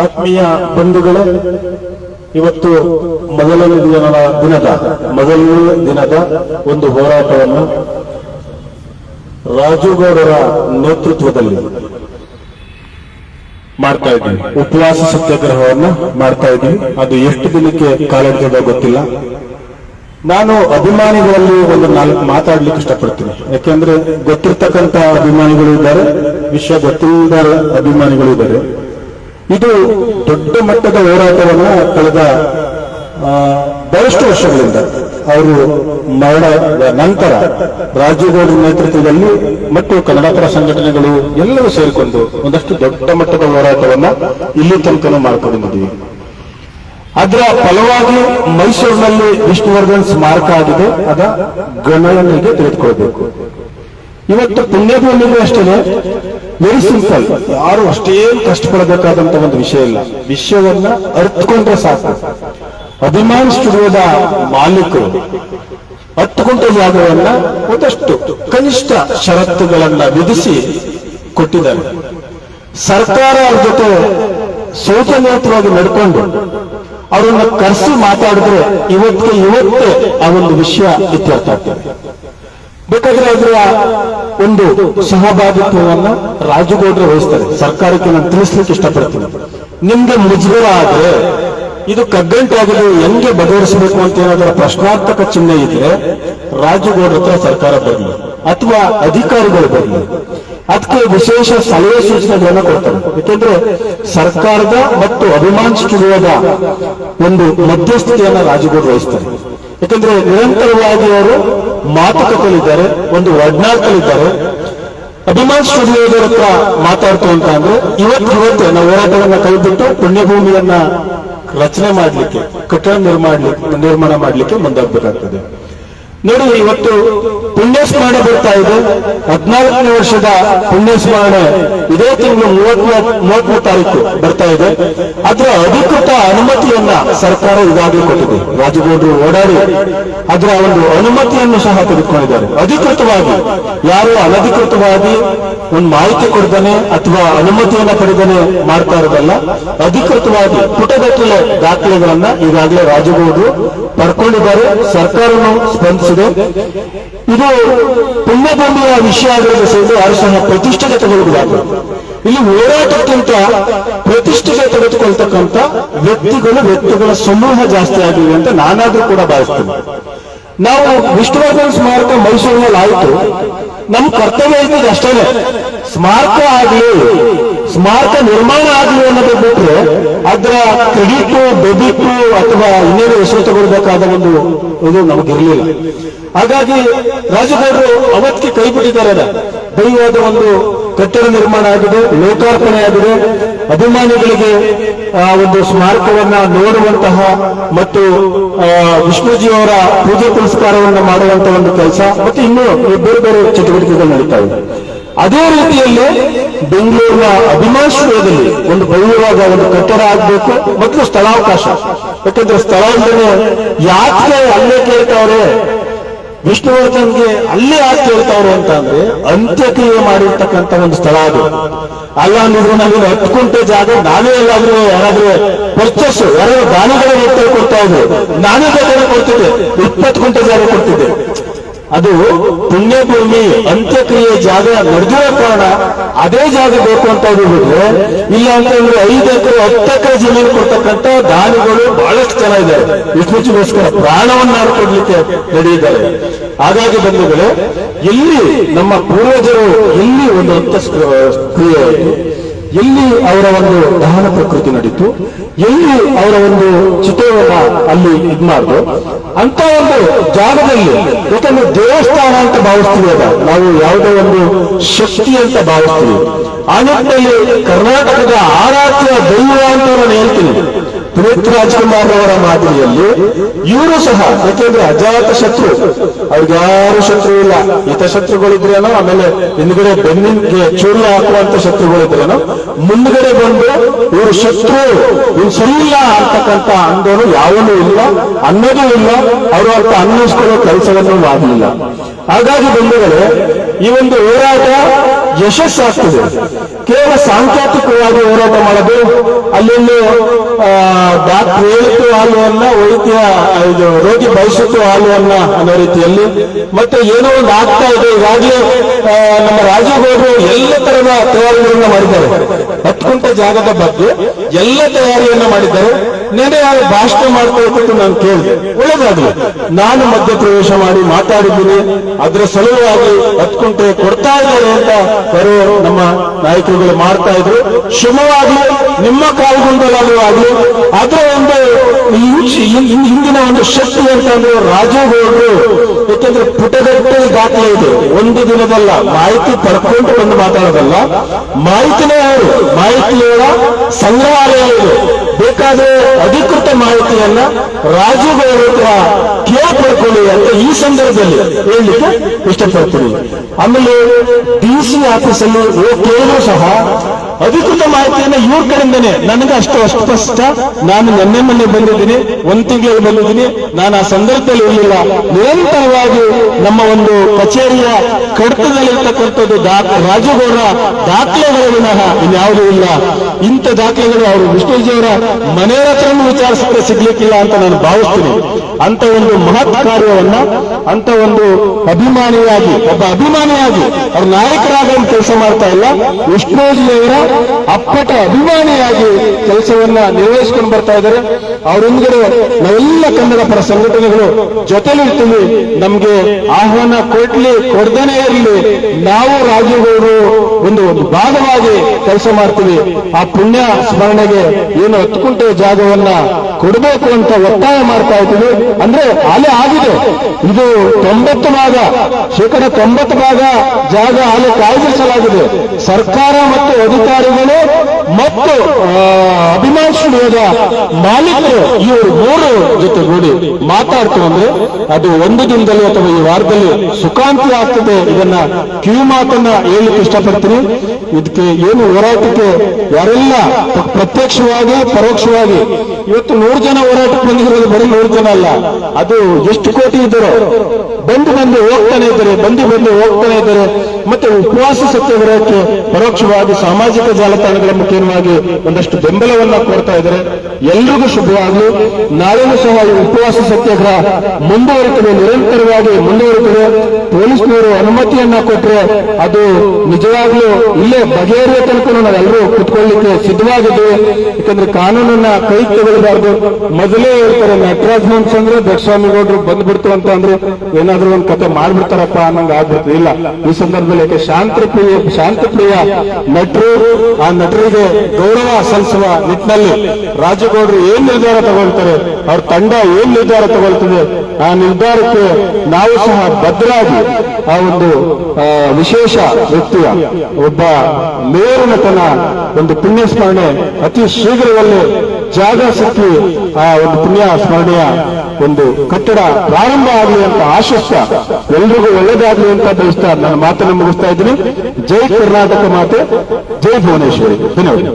ಆತ್ಮೀಯ ಬಂಧುಗಳೇ, ಇವತ್ತು ಮೊದಲನೇ ದಿನದ ದಿನದ, ಮೊದಲನೇ ದಿನದ ಒಂದು ಹೋರಾಟವನ್ನು ರಾಜುಗೌಡರ ನೇತೃತ್ವದಲ್ಲಿ ಮಾಡ್ತಾ ಇದ್ದೀವಿ ಉಪವಾಸ ಸತ್ಯಾಗ್ರಹವನ್ನು ಮಾಡ್ತಾ ಇದ್ದೀವಿ ಅದು ಎಷ್ಟು ದಿನಕ್ಕೆ ಕಾಲಿಡ್ತದ ಗೊತ್ತಿಲ್ಲ. ನಾನು ಅಭಿಮಾನಿಗಳಲ್ಲಿ ಒಂದು ನಾಲ್ಕು ಮಾತಾಡ್ಲಿಕ್ಕೆ ಇಷ್ಟಪಡ್ತೀನಿ. ಯಾಕೆಂದ್ರೆ ಗೊತ್ತಿರ್ತಕ್ಕಂತ ಅಭಿಮಾನಿಗಳು ಇದ್ದಾರೆ ವಿಷಯ ಗೊತ್ತಿಲ್ಲದ ಅಭಿಮಾನಿಗಳು ಇದ್ದಾರೆ. ಇದು ದೊಡ್ಡ ಮಟ್ಟದ ಹೋರಾಟವನ್ನ ಕಳೆದ ಬಹಳಷ್ಟು ವರ್ಷಗಳಿಂದ ಅವರು ಮರಣ, ನಂತರ ರಾಜೀವ್ಗೌಡರ ನೇತೃತ್ವದಲ್ಲಿ ಮತ್ತು ಕನ್ನಡಪರ ಸಂಘಟನೆಗಳು ಎಲ್ಲವೂ ಸೇರಿಕೊಂಡು ಒಂದಷ್ಟು ದೊಡ್ಡ ಮಟ್ಟದ ಹೋರಾಟವನ್ನ ಇಲ್ಲಿ ತನಕ ಮಾಡ್ಕೊಂಡು ಅದರ ಫಲವಾಗಿ ಮೈಸೂರಿನಲ್ಲಿ ವಿಷ್ಣುವರ್ಧನ್ ಸ್ಮಾರಕ ಆಗಿದೆ. ಅದ ಗಣನೆಗೆ ತೆಗೆದುಕೊಳ್ಬೇಕು. ಇವತ್ತು ಪುಣ್ಯಭೂಮಿಗೂ ಅಷ್ಟೇ ವೆರಿ ಸಿಂಪಲ್ ಯಾರು ಅಷ್ಟೇನ್ ಕಷ್ಟಪಡಬೇಕಾದಂತ ಒಂದು ವಿಷಯ ಇಲ್ಲ. ವಿಷಯವನ್ನ ಅರ್ಥಕೊಂಡ್ರೆ ಸಾಕು. ಅಭಿಮಾನ ಸ್ಟುಡಿಯೋದ ಮಾಲೀಕರು ಗುಂಟೆ ಜಾಗವನ್ನ ಒಂದಷ್ಟು ಕನಿಷ್ಠ ಷರತ್ತುಗಳನ್ನ ವಿಧಿಸಿ ಕೊಟ್ಟಿದ್ದಾರೆ. ಸರ್ಕಾರ ಅವ್ರ ಜೊತೆ ಸೌಜನ್ಯಯುತವಾಗಿ ನಡ್ಕೊಂಡು ಅವರನ್ನ ಕರೆಸಿ ಮಾತಾಡಿದ್ರೆ ಇವತ್ತಿಗೆ ಇವತ್ತೇ ಆ ಒಂದು ವಿಷಯ ಇತ್ಯರ್ಥ ಆಗ್ತದೆ. ಬೇಕಾದ್ರೆ ಅದರ ಒಂದು ಸಹಭಾಗಿತ್ವವನ್ನ ರಾಜಗೌಡರು ವಹಿಸ್ತಾರೆ. ಸರ್ಕಾರಕ್ಕೆ ನಾನು ತಿಳಿಸ್ಲಿಕ್ಕೆ ಇಷ್ಟಪಡ್ತೀನಿ. ನಿಮ್ಗೆ ಮುಜುಗರ ಆದ್ರೆ ಇದು ಕಗ್ಗಂಟಾಗಿದೆ ಹೆಂಗೆ ಬಗೆಹರಿಸಬೇಕು ಅಂತ ಏನಾದರೂ ಪ್ರಶ್ನಾರ್ಥಕ ಚಿಹ್ನೆ ಇದ್ರೆ ರಾಜಗೌಡ್ರ ಹತ್ರ ಸರ್ಕಾರ ಬರಲಿ. ಅಥವಾ ಅಧಿಕಾರಿಗಳು ಬರಲಿ. ಅದಕ್ಕೆ ವಿಶೇಷ ಸಲಹೆ ಸೂಚನೆಗಳನ್ನ ಕೊಡ್ತಾರೆ. ಯಾಕೆಂದ್ರೆ ಸರ್ಕಾರದ ಮತ್ತು ಅಭಿಮಾನ್ ಸ್ಟುಡಿಯೋದ ಒಂದು ಮಧ್ಯಸ್ಥಿಕೆಯನ್ನ ರಾಜಗೌಡರು ವಹಿಸ್ತಾರೆ. ಯಾಕಂದ್ರೆ ನಿರಂತರವಾಗಿ ಅವರು ಮಾತುಕತೆಯಲ್ಲಿದ್ದಾರೆ, ಒಂದು ಒಡನಾಟದಲ್ಲಿದ್ದಾರೆ ಅಭಿಮಾನ್ ಸ್ಟುಡಿಯೋದವರ ಹತ್ರ ಮಾತಾಡ್ತು ಅಂತ ಅಂದ್ರೆ, ಇವತ್ತು ಇವತ್ತು ನಾವು ಹೋರಾಟವನ್ನ ಕೈಬಿಟ್ಟು ಪುಣ್ಯಭೂಮಿಯನ್ನ ರಚನೆ ಮಾಡ್ಲಿಕ್ಕೆ, ಕಟ್ಟಡ ನಿರ್ಮಾಣ ನಿರ್ಮಾಣ ಮಾಡ್ಲಿಕ್ಕೆ ಮುಂದಾಗಬೇಕಾಗ್ತದೆ. ನೋಡಿ, ಇವತ್ತು ಪುಣ್ಯ ಸ್ಮರಣೆ ಬರ್ತಾ ಇದೆ. ಹದಿನಾಲ್ಕನೇ ವರ್ಷದ ಪುಣ್ಯ ಸ್ಮರಣೆ ಇದೇ ತಿಂಗಳು ಮೂವತ್ಮೂರು ತಾರೀಕು ಬರ್ತಾ ಇದೆ. ಅದರ ಅಧಿಕೃತ ಅನುಮತಿಯನ್ನ ಸರ್ಕಾರ ಈಗಾಗಲೇ ಕೊಟ್ಟಿದೆ. ರಾಜಗೌಡರು ಓಡಾಡಿ ಅದರ ಒಂದು ಅನುಮತಿಯನ್ನು ಸಹ ತೆಗೆದುಕೊಂಡಿದ್ದಾರೆ. ಅಧಿಕೃತವಾಗಿ, ಯಾರು ಅನಧಿಕೃತವಾಗಿ ಒಂದು ಮಾಹಿತಿ ಕೊಡ್ತಾನೆ ಅಥವಾ ಅನುಮತಿಯನ್ನ ಪಡೆದನೆ ಮಾಡ್ತಾ ಇರೋದಲ್ಲ, ಅಧಿಕೃತವಾಗಿ ಪುಟಗಟ್ಟಲೆ ದಾಖಲೆಗಳನ್ನ ಈಗಾಗಲೇ ರಾಜಗೌಡರು ಪಡ್ಕೊಂಡಿದ್ದಾರೆ. ಸರ್ಕಾರವನ್ನು ಸ್ಪಂದಿಸಿದೆ ಇದು ಪುಣ್ಯಭೂಮಿಯ ವಿಷಯ ಆಗಿರೋದು ಯಾರು ಸಹ ಪ್ರತಿಷ್ಠೆಗೆ ತೆಗೆದುಕೊಳ್ಳಬೇಕು ಇಲ್ಲಿ ಹೋರಾಟಕ್ಕಿಂತ ಪ್ರತಿಷ್ಠೆಗೆ ತೆಗೆದುಕೊಳ್ತಕ್ಕಂಥ ವ್ಯಕ್ತಿಗಳು, ವ್ಯಕ್ತಿಗಳ ಸಮೂಹ ಜಾಸ್ತಿ ಆಗಿವೆ ಅಂತ ನಾನಾದ್ರೂ ಕೂಡ ಭಾವಿಸ್ತೇನೆ. ನಾವು ವಿಷ್ಣುವರ್ಧನ್ ಸ್ಮಾರಕ ಮೈಸೂರಿನಲ್ಲಿ ಆಯ್ತು ನಮ್ಮ ಕರ್ತವ್ಯ ಇರ್ತದೆ ಅಷ್ಟೇ ಸ್ಮಾರಕ ಆಗ್ಲಿ, ಸ್ಮಾರಕ ನಿರ್ಮಾಣ ಆಗ್ಲಿ ಅನ್ನೋದು ಬಿಟ್ಟರೆ ಅದರ ಕ್ರೆಡಿಟ್ ಡೆಬಿಟ್ ಅಥವಾ ಇನ್ನೇನು ಹೆಸರು ತಗೊಳ್ಬೇಕಾದ ಒಂದು ಇದು ನಮಗಿರಲಿಲ್ಲ. ಹಾಗಾಗಿ ರಾಜಗೌಡರು ಅವತ್ತಿಗೆ ಕೈ ಬಿಟ್ಟಿದ್ದಾರೆ. ದೈವದ ಒಂದು ಕಟ್ಟಡ ನಿರ್ಮಾಣ ಆಗಿದೆ, ಲೋಕಾರ್ಪಣೆ ಆಗಿದೆ. ಅಭಿಮಾನಿಗಳಿಗೆ ಒಂದು ಸ್ಮಾರಕವನ್ನ ನೋಡುವಂತಹ ಮತ್ತು ವಿಷ್ಣುಜಿ ಅವರ ಪೂಜೆ ಪುರಸ್ಕಾರವನ್ನ ಮಾಡುವಂತಹ ಒಂದು ಕೆಲಸ, ಮತ್ತು ಇನ್ನೂ ಬೇರೆ ಬೇರೆ ಚಟುವಟಿಕೆಗಳು ನಡೀತಾ ಇದೆ ಅದೇ ರೀತಿಯಲ್ಲಿ ಬೆಂಗಳೂರಿನ ಅಭಿಮಾಶ್ರಯದಲ್ಲಿ ಒಂದು ಭವ್ಯವಾದ ಒಂದು ಕಟ್ಟಡ ಆಗಬೇಕು ಮತ್ತು ಸ್ಥಳಾವಕಾಶ. ಯಾಕಂದ್ರೆ ಸ್ಥಳ ಇಲ್ಲದೆ ಯಾಕೆ ಅಲ್ಲೇ ಕೇಳ್ತಾವ್ರೆ. ವಿಷ್ಣುವರ್ಧನ್ಗೆ ಅಲ್ಲಿ ಯಾಕೆ ಹೇಳ್ತಾವ್ರು ಅಂತ ಅಂದ್ರೆ ಅಂತ್ಯಕ್ರಿಯೆ ಮಾಡಿರ್ತಕ್ಕಂಥ ಒಂದು ಸ್ಥಳ ಅದು. ಅಲ್ಲ, ನೀವು ನಾವೇನು ಹತ್ತು ಕುಂಟೆ ಜಾಗ, ನಾವೇ ಎಲ್ಲಾದ್ರೂ ಯಾರಾದ್ರೂ ಪರ್ಚೇಸ್ ಯಾರಾದ್ರೂ ದಾನಿಗಳ ಕೊಡ್ತಾ ಇದ್ರು ನಾನೇ ಕೊಡ್ತಿದ್ದೆ. ಇಪ್ಪತ್ತು ಕುಂಟೆ ಜಾಗ ಕೊಡ್ತಿದ್ದೆ. ಅದು ಪುಣ್ಯಭೂಮಿ, ಅಂತ್ಯಕ್ರಿಯೆ ಜಾಗ ನಡೆದಿರೋ ಕಾರಣ ಅದೇ ಜಾಗ ಬೇಕು ಅಂತ ಬಿಟ್ರೆ ಇಲ್ಲ ಅಂತಂದ್ರೆ ಐದು ಎಕರೆ, ಹತ್ತು ಎಕರೆ ಜಮೀನು ಕೊಡ್ತಕ್ಕಂತ ದಾನಿಗಳು ಬಹಳಷ್ಟು ಜನ ಇದ್ದಾರೆ. ಪ್ರಾಣವನ್ನು ಪ್ರಾಣವನ್ನ ಕೊಡ್ಲಿಕ್ಕೆ ನಡೆಯಿದ್ದಾರೆ ಹಾಗಾಗಿ ಬಂಧುಗಳು, ಇಲ್ಲಿ ನಮ್ಮ ಪೂರ್ವಜರು ಎಲ್ಲಿ ಒಂದು ಅಂತ ಆಯಿತು ಎಲ್ಲಿ ಅವರ ಒಂದು ದಹನ ಪ್ರಕೃತಿ ನಡೀತು? ಎಲ್ಲಿ ಅವರ ಒಂದು ಚಿತ್ರವನ್ನ ಅಲ್ಲಿ ಇದ್ ಮಾಡ್ದು? ಅಂತ ಒಂದು ಜಾಗದಲ್ಲಿ ಯಾಕಂದ್ರೆ ದೇವಸ್ಥಾನ ಅಂತ ಭಾವಿಸ್ತೀವಿ ಅದ. ನಾವು ಯಾವುದೇ ಒಂದು ಶಕ್ತಿ ಅಂತ ಭಾವಿಸ್ತೀವಿ. ಆ ನಿಟ್ಟಿನಲ್ಲಿ ಕರ್ನಾಟಕದ ಆರಾಧ್ಯ ದೈವ ಅಂತ ನಾನು ಹೇಳ್ತೀನಿ. ಪುನೀತ್ ರಾಜ್ಕುಮಾರ್ ಅವರ ಮಾದರಿಯಲ್ಲಿ ಇವರು ಸಹ, ಯಾಕೆಂದ್ರೆ ಅಜಾತ ಶತ್ರು. ಅವ್ರಿಗೆ ಯಾರು ಶತ್ರು ಇಲ್ಲ. ಹಿತಶತ್ರುಗಳಿದ್ರೇನೋ ಆಮೇಲೆ ಹಿಂದ್ಗಡೆ ಬೆನ್ನಿಗೆ ಚೂರಿ ಹಾಕುವಂತ ಶತ್ರುಗಳಿದ್ರೇನೋ, ಮುಂದ್ಗಡೆ ಬಂದು ಇವರು ಶತ್ರು, ಇವ್ರು ಸರಿಯಿಲ್ಲ ಅಂತಕ್ಕಂತ ಅಂದೋನು ಯಾವನೂ ಇಲ್ಲ, ಅನ್ನೋದು ಇಲ್ಲ, ಅವರು ಅಂತ ಅನ್ನಿಸ್ಕೊಳ್ಳೋ ಕೆಲಸವನ್ನು ಮಾಡಲಿಲ್ಲ. ಹಾಗಾಗಿ ಬಂಧುಗಳೇ, ಈ ಒಂದು ಹೋರಾಟ ಯಶಸ್ಸಾಗ್ತದೆ. ಕೇವಲ ಸಾಂಕೇತಿಕವಾಗಿ ಹೋರಾಟ ಮಾಡೋದು ಡಾಕ್ಟರ್ ಹಾಲು ಅನ್ನ ವೈದ್ಯ ಇದು ರೋಗಿ ಬಯಸಿತು ಹಾಲುವನ್ನ ಅನ್ನೋ ರೀತಿಯಲ್ಲಿ. ಮತ್ತೆ ಏನೋ ಒಂದು ಆಗ್ತಾ ಇದೆ, ಈಗಾಗಲೇ ನಮ್ಮ ರಾಜಗೌಡರು ಎಲ್ಲ ತರದ ತಯಾರಿಗಳನ್ನ ಮಾಡಿದ್ದಾರೆ. ಹತ್ತು ಗಂಟೆ ಜಾಗದ ಬಗ್ಗೆ ಎಲ್ಲ ತಯಾರಿಯನ್ನ ಮಾಡಿದ್ದಾರೆ. ನೆನೆ ಭಾಷಣ ಇದ್ದು ನಾನು ಕೇಳಿದೆ. ಒಳ್ಳೇದಾಗ್ಲಿ. ನಾನು ಮಧ್ಯ ಪ್ರವೇಶ ಮಾಡಿ ಮಾತಾಡಿದ್ದೀನಿ. ಅದರ ಸಲುವಾಗಿ ಹತ್ಕುಂಟೆ ಕೊಡ್ತಾ ಇದ್ದಾರೆ ಅಂತ ಬರೋ ನಮ್ಮ ನಾಯಕರುಗಳು ಮಾಡ್ತಾ ಇದ್ರು. ಶುಭವಾಗಿ ನಿಮ್ಮ ಕಾಲ್ಗೊಂಡಲಾಗಲೂ ಆಗ್ಲಿ, ಅದರ ಒಂದು ಹಿಂದಿನ ಒಂದು ಶಕ್ತಿ ಅಂತಂದ್ರೆ ರಾಜಗೌಡರು ಯಾಕೆಂದ್ರೆ ಪುಟಗಟ್ಟೆ ದಾಖಲೆ ಇದೆ. ಒಂದು ದಿನದಲ್ಲ. ಮಾಹಿತಿ ಪಡ್ಕೊಂಡು ಬಂದು ಮಾತಾಡೋದಲ್ಲ. ಮಾಹಿತಿನೇ ಅವರು ಮಾಹಿತಿಯ ಸಂಗ್ರಹಾಲಯ ಇದು. ಬೇಕಾದ್ರೆ ಅಧಿಕೃತ ಮಾಹಿತಿಯನ್ನ ರಾಜುಗಳ ಹತ್ರ ಕೇಳಿ ಅಂತ ಈ ಸಂದರ್ಭದಲ್ಲಿ ಹೇಳಲಿಕ್ಕೆ ಇಷ್ಟಪಡ್ತೀನಿ. ಆಮೇಲೆ ಡಿ ಸಿ ಆಫೀಸಲ್ಲಿ ಕೇಳಿದ್ರು ಸಹ ಅಧಿಕೃತ ಮಾಹಿತಿಯನ್ನ ಇವ್ರ ನನಗೆ ಅಷ್ಟು ಅಸ್ಪಷ್ಟ. ನಾನು ನೆನ್ನೆ ಮೊನ್ನೆ ಬಂದಿದ್ದೀನಿ, ಒಂದ್ ತಿಂಗಳಲ್ಲಿ ಬಂದಿದ್ದೀನಿ. ನಾನು ಆ ಸಂದರ್ಭದಲ್ಲಿ ಇರಲಿಲ್ಲ. ನಿರಂತರವಾಗಿ ನಮ್ಮ ಒಂದು ಕಚೇರಿಯ ಕಡತದಲ್ಲಿರ್ತಕ್ಕಂಥದ್ದು ದಾಖ ರಾಜಗೌಡರ ದಾಖಲೆಗಳ ವಿನಃ ಇನ್ಯಾವುದೂ ಇಲ್ಲ. ಇಂಥ ದಾಖಲೆಗಳು ಅವರು ವಿಷ್ಣುಜಿಯವರ ಮನೆಯ ಹತ್ರನೂ ವಿಚಾರಿಸಿದ್ರೆ ಸಿಗ್ಲಿಕ್ಕಿಲ್ಲ ಅಂತ ನಾನು ಭಾವಿಸ್ತೀನಿ. ಅಂತ ಒಂದು ಮಹತ್ ಕಾರ್ಯವನ್ನ ಅಂತ ಒಂದು ಅಭಿಮಾನಿಯಾಗಿ, ಒಬ್ಬ ಅಭಿಮಾನಿಯಾಗಿ ಅವ್ರ ನಾಯಕರಾಗಿ ಕೆಲಸ ಮಾಡ್ತಾ ಇಲ್ಲ. ವಿಷ್ಣುಜಿಯವರ ಅಪ್ಪಟ ಅಭಿಮಾನಿಯಾಗಿ ಕೆಲಸವನ್ನ ನಿರ್ವಹಿಸ್ಕೊಂಡು ಬರ್ತಾ ಇದ್ದಾರೆ. ಅವರೊಂದಿಗೆ ನಾವೆಲ್ಲ ಕನ್ನಡ ಪರ ಸಂಘಟನೆಗಳು ಜೊತೆಲಿರ್ತೀವಿ. ನಮ್ಗೆ ಆಹ್ವಾನ ಕೊಡ್ಲಿ, ಕೊಡ್ದೇನೆ ಇರಲಿ. ನಾವು ರಾಜೀವ್ಗೌಡರು ಒಂದು ಒಂದು ಭಾಗವಾಗಿ ಕೆಲಸ ಮಾಡ್ತೀವಿ. ಆ ಪುಣ್ಯ ಸ್ಮರಣೆಗೆ ಏನು ಹತ್ತು ಜಾಗವನ್ನ ಕೊಡಬೇಕು ಅಂತ ಒತ್ತಾಯ ಮಾಡ್ತಾ ಇದ್ದೀವಿ. ಅಂದ್ರೆ ಅಲೆ ಆಗಿದೆ. ಇದು ತೊಂಬತ್ತು ಭಾಗ, ಶೇಕಡ ತೊಂಬತ್ತು ಭಾಗ ಜಾಗ ಅಲೆ ಕಾಯ್ದಿರಿಸಲಾಗಿದೆ. ಸರ್ಕಾರ ಮತ್ತು ಅಧಿಕಾರಿಗಳು ಮತ್ತು ಅಭಿಮಾನ್ ಸ್ಟುಡಿಯೋದ ಮಾಲೀಕರು ಇವರು ಮೂರು ಜೊತೆಗೂಡಿ ಮಾತಾಡ್ತು ಅಂದ್ರೆ ಅದು ಒಂದು ದಿನದಲ್ಲಿ ಅಥವಾ ಈ ವಾರದಲ್ಲಿ ಸುಖಾಂತಿ ಆಗ್ತದೆ. ಇದನ್ನ ಕಿವಿ ಮಾತನ್ನ ಹೇಳಲಿಕ್ಕೆ ಇಷ್ಟಪಡ್ತೀನಿ. ಇದಕ್ಕೆ ಏನು ಹೋರಾಟಕ್ಕೆ ಯಾರೆಲ್ಲ ಪ್ರ- ಪ್ರತ್ಯಕ್ಷವಾಗಿ, ಪರೋಕ್ಷವಾಗಿ ಇವತ್ತು ನೂರು ಜನ ಹೋರಾಟಕ್ಕೆ ಬಂದಿರೋದು ಬರೀ ನೂರು ಜನ ಅಲ್ಲ. ಅದು ಎಷ್ಟು ಕೋಟಿ ಇದ್ದಾರೆ ಬಂದು ಬಂದು ಹೋಗ್ತಾನೆ ಇದ್ದಾರೆ, ಬಂದು ಬಂದು ಹೋಗ್ತಾನೆ ಇದ್ದಾರೆ. ಮತ್ತೆ ಉಪವಾಸ ಸತ್ಯಾಗ್ರಹಕ್ಕೆ ಪರೋಕ್ಷವಾಗಿ ಸಾಮಾಜಿಕ ಜಾಲತಾಣಗಳ ಮುಖೇನವಾಗಿ ಒಂದಷ್ಟು ಬೆಂಬಲವನ್ನ ಕೊಡ್ತಾ ಇದ್ದಾರೆ. ಎಲ್ರಿಗೂ ಶುಭವಾಗಲಿ. ನಾಳೆನೂ ಸಹ ಈ ಉಪವಾಸ ಸತ್ಯಾಗ್ರಹ ಮುಂದುವರಿತದೆ. ನಿರಂತರವಾಗಿ ಮುಂದುವರಿತದೆ. ಪೊಲೀಸ್ನವರು ಅನುಮತಿಯನ್ನ ಕೊಟ್ಟರೆ ಅದು ನಿಜವಾಗ್ಲೂ ಇಲ್ಲೇ ಬಗೆಹರಿಯ ತನಕ ನಾವೆಲ್ಲರೂ ಕುತ್ಕೊಳ್ಳಿಕ್ಕೆ ಸಿದ್ಧವಾಗಿದೆ ಯಾಕಂದ್ರೆ ಕಾನೂನನ್ನ ಕೈ ತಗೊಳ್ಬಾರ್ದು. ಮೊದಲೇ ಹೇಳ್ತಾರೆ ನಟರಾಜ್ ಮನ್ಸ್ ಅಂದ್ರೆ ದೊಡ್ಡಸ್ವಾಮಿಗೌಡರು ಬಂದ್ಬಿಡ್ತು ಅಂತ ಅಂದ್ರೆ ಏನಾದ್ರೂ ಒಂದು ಕತೆ ಮಾಡ್ಬಿಡ್ತಾರಪ್ಪ ಅನ್ನಂಗ ಆಗ್ಬಿಡ್ತು. ಇಲ್ಲ, ಈ ಸಂದರ್ಭದಲ್ಲಿ ಯಾಕೆ ಶಾಂತಪ್ರಿಯ ಶಾಂತಪ್ರಿಯ ನಟರು, ಆ ನಟರಿಗೆ ಗೌರವ ಸಲ್ಲಿಸುವ ನಿಟ್ಟಿನಲ್ಲಿ ರಾಜಗೌಡರು ಏನ್ ನಿರ್ಧಾರ ತಗೊಳ್ತಾರೆ? ಅವ್ರ ತಂಡ ಏನ್ ನಿರ್ಧಾರ ತಗೊಳ್ತದೆ ಆ ನಿರ್ಧಾರಕ್ಕೆ ನಾವು ಸಹ ಭದ್ರಾಗಿ ಆ ಒಂದು ವಿಶೇಷ ವ್ಯಕ್ತಿಯ ಒಬ್ಬ ಮೇರು ನಟನ ಒಂದು ಪುಣ್ಯ ಸ್ಮರಣೆ ಅತಿ ಶೀಘ್ರದಲ್ಲಿ ಜಾಗ ಸಿಕ್ಕಿ ಆ ಒಂದು ಪುಣ್ಯ ಸ್ಮರಣೆಯ ಒಂದು ಕಟ್ಟಡ ಪ್ರಾರಂಭ ಆಗಲಿ ಅಂತ ಆಶಿಸ್ತಾ ಎಲ್ರಿಗೂ ಒಳ್ಳೇದಾಗಲಿ ಅಂತ ಬಯಸ್ತಾ ನಾನು ಮಾತನ್ನು ಮುಗಿಸ್ತಾ ಇದ್ದೀನಿ. ಜೈ ಕರ್ನಾಟಕ ಮಾತೆ, ಜೈ ಭುವನೇಶ್ವರಿ. ಧನ್ಯವಾದ